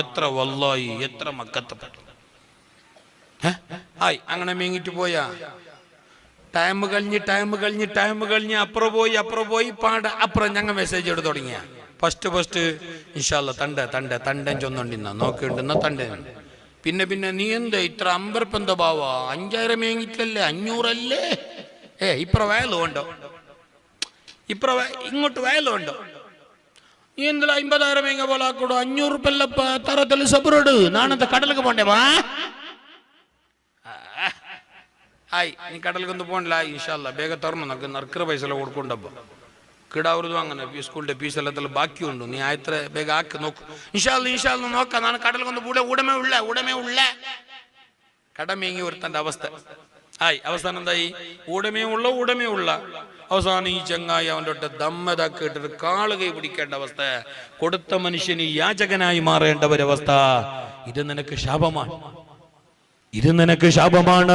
എത്ര വല്ലായി എത്ര മക്കത്തപ്പെട്ടു. ഹായ് അങ്ങനെ മീങ്ങിട്ട് പോയാ? ടൈം കഴിഞ്ഞ് ടൈം കഴിഞ്ഞ് ടൈം കഴിഞ്ഞ് അപ്പുറം പോയി അപ്പുറം പോയി പാട അപ്പുറം ഞങ്ങൾ മെസ്സേജ് എടുത്ത് തുടങ്ങിയ. ഫസ്റ്റ് ഫസ്റ്റ് ഇൻഷാല്ല തണ്ട തണ്ട തണ്ടൻ ചൊന്നുണ്ടിന്ന നോക്കിണ്ടെന്ന തണ്ടൻ പിന്നെ പിന്നെ നീ എന്താ ഇത്ര അമ്പരപ്പെന്ത ഭാവ അഞ്ചായിരം മേങ്ങിട്ടല്ലേ അഞ്ഞൂറല്ലേ? ഏ ഇപ്പുറം വയലുണ്ടോ? ഇപ്പുറം ഇങ്ങോട്ട് വയലുണ്ടോ? இதுல ஐம்பதாயிரம் எங்க போலாக்கூடும் அஞ்சூறு பல்ல தரத்தில் செபுரடு நான் அந்த கடலுக்கு போண்டேமா ಆಯ್ ನೀ ಕಡಲ್ಗೆ ಒಂದು ಪೋಣ್ಲ ಇನ್ಶಾಲ್ಲ ಬೇಗ ತರನು ನಗ ನರ್ಕರ ಪೈಸೆಲ್ಲ ಹೊಡ್ಕೊಂಡಬ್ಬ ಕಿಡ ಅವ್ರದ್ದು ಹಂಗನ ಪೀಸ್ ಕುಲ್ಟೆ ಪೀಸ್ ಎಲ್ಲ ಬಾಕಿ ಉಂಡು ನೀ ಆಯ್ತರ ಬೇಗ ಹಾಕಿ ನೋಕು ಇನ್ಶಾಲ್ಲ ಇನ್ಶಾಲ್ಲ ನೋಕ ನಾನು ಕಡಲ್ಗೊಂದು ಬೂಡೆ ಉಡಮೆ ಉಳ್ಳ ಉಡಮೆ ಉಳ್ಳ ಕಡಮೆ ಹೆಂಗೆ ಇರ್ತಂದ ಅವಸ್ಥೆ ആയി അവസാനം എന്തായി? ഉടമയുള്ള ഉടമയുള്ള അവസാനം ഈ ചങ്ങായി അവന്റെ ഒട്ട് ദമ്മതാക്കി കാളുകൈ പിടിക്കേണ്ട അവസ്ഥ. കൊടുത്ത മനുഷ്യന് യാചകനായി മാറേണ്ട ഒരവസ്ഥ. ഇത് നിനക്ക് ശാപമാണ്. ഇത് നിനക്ക് ശാപമാണ്.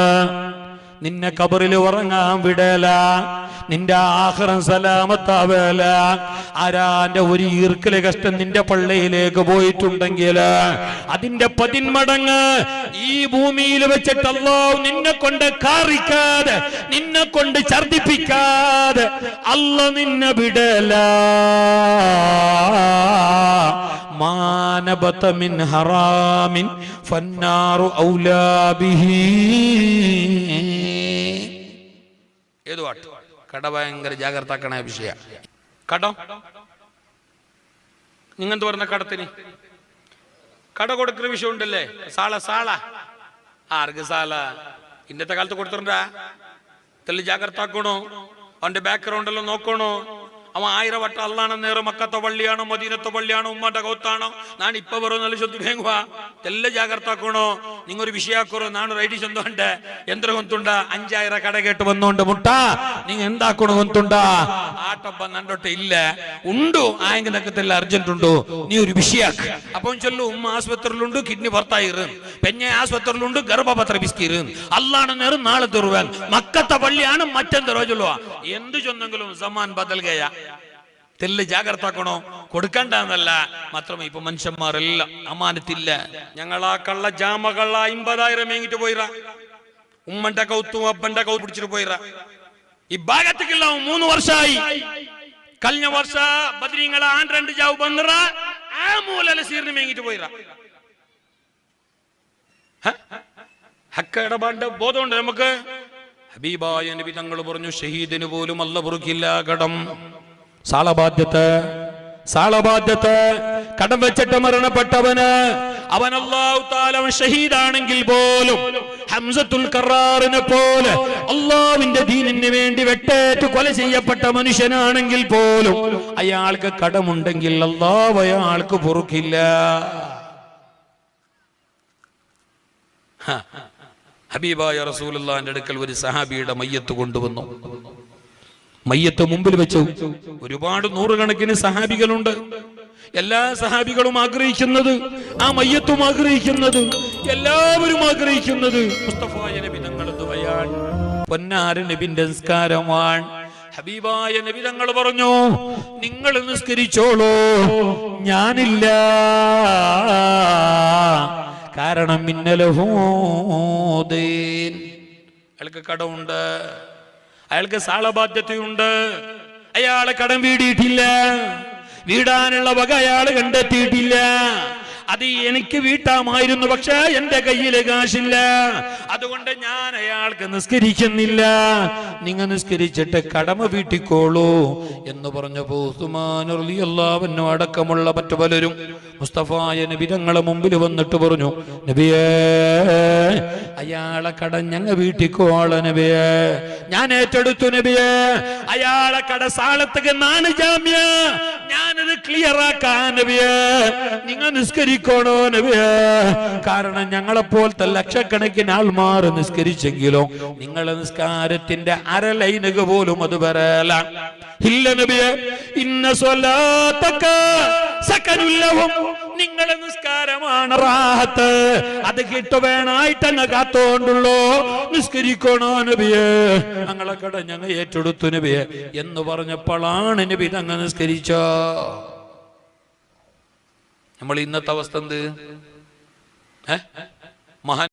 നിന്നെ കബറിൽ ഉറങ്ങാൻ വിടല. നിന്റെ ആഹ്റം സലാമത്താവേല. ആരാന്റെ ഒരു ഈർക്കിലെ കഷ്ടം നിന്റെ പള്ളിയിലേക്ക് പോയിട്ടുണ്ടെങ്കിൽ അതിന്റെ പതിന്മടങ്ങ് ഈ ഭൂമിയിൽ വെച്ചിട്ടല്ലോ നിന്നെ കൊണ്ട് കാറിക്കാതെ നിന്നെ കൊണ്ട് ഛർദിപ്പിക്കാതെ അല്ല നിന്നെ വിടല. മാനബത മിൻ ഹറാമിൻ ഫന്നാറു ഔലാ ബിഹി കട ഭയങ്കര ജാഗ്രത ആക്കണ വിഷയ. കടം? നിങ്ങന്ത് പറഞ്ഞ കടത്തിന്? കട കൊടുക്കുന്ന വിഷയം ഉണ്ടല്ലേ? സാള സാള. ആർക്ക് സാല ഇന്നത്തെ കാലത്ത് കൊടുത്തിട്ടുണ്ടാ? തെല്ലി ജാഗ്രത ആക്കണോ അവന്റെ ബാക്ക്ഗ്രൗണ്ട് എല്ലാം നോക്കണോ? അവൻ ആയിരവട്ടം നേരം മക്കത്ത പള്ളിയാണോ മദീനത്തെ പള്ളിയാണോ ഉമ്മാന്റെ കൗത്താണോ? ഞാൻ ഇപ്പൊ പറയുന്നല്ലോ ശുദ്ധി തെല്ല എല്ലാം നിങ്ങൾ നിങ്ങൊരു വിഷയാക്കുറോ? നാണ് റൈഡി ചെന്തോണ്ട് എന്ത്ര കൊന്തുണ്ട? അഞ്ചായിര കട കേട്ട് വന്നോണ്ട് മുട്ട. നിങ്ങ എന്താക്കണോ കൊന്തുണ്ട? ആട്ടപ്പ നണ്ടൊട്ട് ഇല്ല. ഉണ്ടു. ആയെങ്കിൽ നക്കത്തില്ല അർജന്റ് ഉണ്ടോ. നീ ഒരു വിഷയാക്ക്. അപ്പം ചൊല്ലു ഉമ്മ ആസ്പത്രിയിലുണ്ട് കിഡ്നി ഭർത്തായിരു പെഞ്ഞ ആസ്പത്രിയിലുണ്ട് ഗർഭപത്ര ബിസ്കീരു നേരം നാളെ തരുവാൻ മക്കത്തെ പള്ളിയാണ് മറ്റെന്തോ ചൊല്ലുവാ എന്ത് ചൊന്നെങ്കിലും സമാൻ ബദൽ ഗയാ. തെല്ല് ജാഗ്രതാക്കണോ? കൊടുക്കണ്ടെന്നല്ല. മാത്രമേ ഇപ്പൊ മനുഷ്യന്മാരെല്ലാം അമാനത്തില്ല. ഞങ്ങൾ ആ കള്ള ജാമകള്ള അമ്പതായിരം മേങ്ങിട്ട് പോയിറ. ഉമ്മന്റെ കൗത്തും അപ്പന്റെ കൗത്ത് പിടിച്ചിട്ട് പോയിറ. ഈ ഭാഗത്തേക്കുള്ള മൂന്ന് വർഷമായി. കഴിഞ്ഞ വർഷ ബദ്രീങ്ങള ആൻ രണ്ട് ജാവ് വന്നിറ ആ മൂലല സീറിന് മേങ്ങിട്ട് പോയിറ. ഹക്ക ബോധമുണ്ട് നമുക്ക്? ഹബീബായ നബി തങ്ങൾ പറഞ്ഞു ഷഹീദിന് പോലും അല്ല പൊറുക്കില്ല കടം. സാളബാധ്യത സാളബാധ്യത കടം വെച്ചിട്ട് മരണപ്പെട്ടവന് അവൻ അള്ളാഹു താലവൻ ഷഹീദാണെങ്കിൽ പോലും ഹംസത്തുൽ കറാറിനെ പോലെ അള്ളാവിന്റെ ദീനിന് വേണ്ടി വെട്ടേറ്റ് കൊല ചെയ്യപ്പെട്ട മനുഷ്യനാണെങ്കിൽ പോലും അയാൾക്ക് കടമുണ്ടെങ്കിൽ അള്ളാവ് അയാൾക്ക് പൊറുക്കില്ല. ഹബീബായ റസൂലുള്ളാന്റെ അടുക്കൽ ഒരു സഹാബിയുടെ മയ്യത്ത് കൊണ്ടുവന്നു. മയ്യത്ത് മുമ്പിൽ വെച്ചു. ഒരുപാട് നൂറുകണക്കിന് സഹാബികളുണ്ട്. എല്ലാ സഹാബികളും ആഗ്രഹിക്കുന്നത് ആ മയ്യത്തും ആഗ്രഹിക്കുന്നത് എല്ലാവരും ആഗ്രഹിക്കുന്നത് മുസ്തഫായ നബി തങ്ങൾ. പൊന്നാര നബിന്റെ സംസ്കാരമാണ് ഹബീബായ നബി തങ്ങൾ പറഞ്ഞു നിങ്ങൾ നിസ്കരിച്ചോളൂ. ഞാനില്ല. കാരണം മിന്നലഹൂദീൻ അയാൾക്ക് കടമുണ്ട്. അയാൾക്ക് സാളബാധ്യതയുണ്ട്. അയാളെ കടം വീടിയിട്ടില്ല. വീടാനുള്ള വക അയാൾ കണ്ടെത്തിയിട്ടില്ല. അത് എനിക്ക് വീട്ടാമായിരുന്നു പക്ഷെ എന്റെ കയ്യിൽ കാശില്ല. അതുകൊണ്ട് ഞാൻ അയാൾക്ക് നിസ്കരിക്കുന്നില്ല. നിങ്ങൾ നിസ്കരിച്ചിട്ട് കടമ വീട്ടിക്കോളൂ എന്ന് പറഞ്ഞപ്പോ ഉസ്മാനുള്ളാവനും അടക്കമുള്ള മറ്റു പലരും മുസ്തഫായ നബി തങ്ങളെ മുമ്പിൽ വന്നിട്ട് പറഞ്ഞു നബിയേ അയാളെ കട ഞങ്ങ വീട്ടിക്കോള നബിയേ. ഞാൻ ഏറ്റെടുത്തു നബിയേ. അയാളെ കട സാളത്തേക്ക് നാണ് ജാമ്യ. ഞാനത് ക്ലിയർ ആക്കാൻ നബിയേ. നിങ്ങൾ നിസ്കരിക്കണോ നബിയേ? കാരണം ഞങ്ങളെപ്പോലത്തെ ലക്ഷക്കണക്കിന് ആൾമാർ നിസ്കരിച്ചെങ്കിലും നിങ്ങളെ നിസ്കാരത്തിന്റെ അര ലൈനുക പോലും അത് വരല. ഇല്ല നബിയെ. ഇന്ന സ്വലാത്തക്ക സക്കനുല്ലവും നിങ്ങളെ നിസ്കാരമാണ് റാഹത്ത് അത് കിട്ടുവേണായിട്ടങ്ങ് കാത്തോണ്ടുള്ളൂ. നിസ്കരിക്കണോ നബിയേ? ഞങ്ങളെ കട ഞങ്ങൾ ഏറ്റെടുത്തു നബിയെ. എന്ന് പറഞ്ഞപ്പോഴാണ് നബി ഞങ്ങൾ നിസ്കരിച്ചോ. നമ്മൾ ഇന്നത്തെ അവസ്ഥ എന്ത്? ഏ? മഹാൻ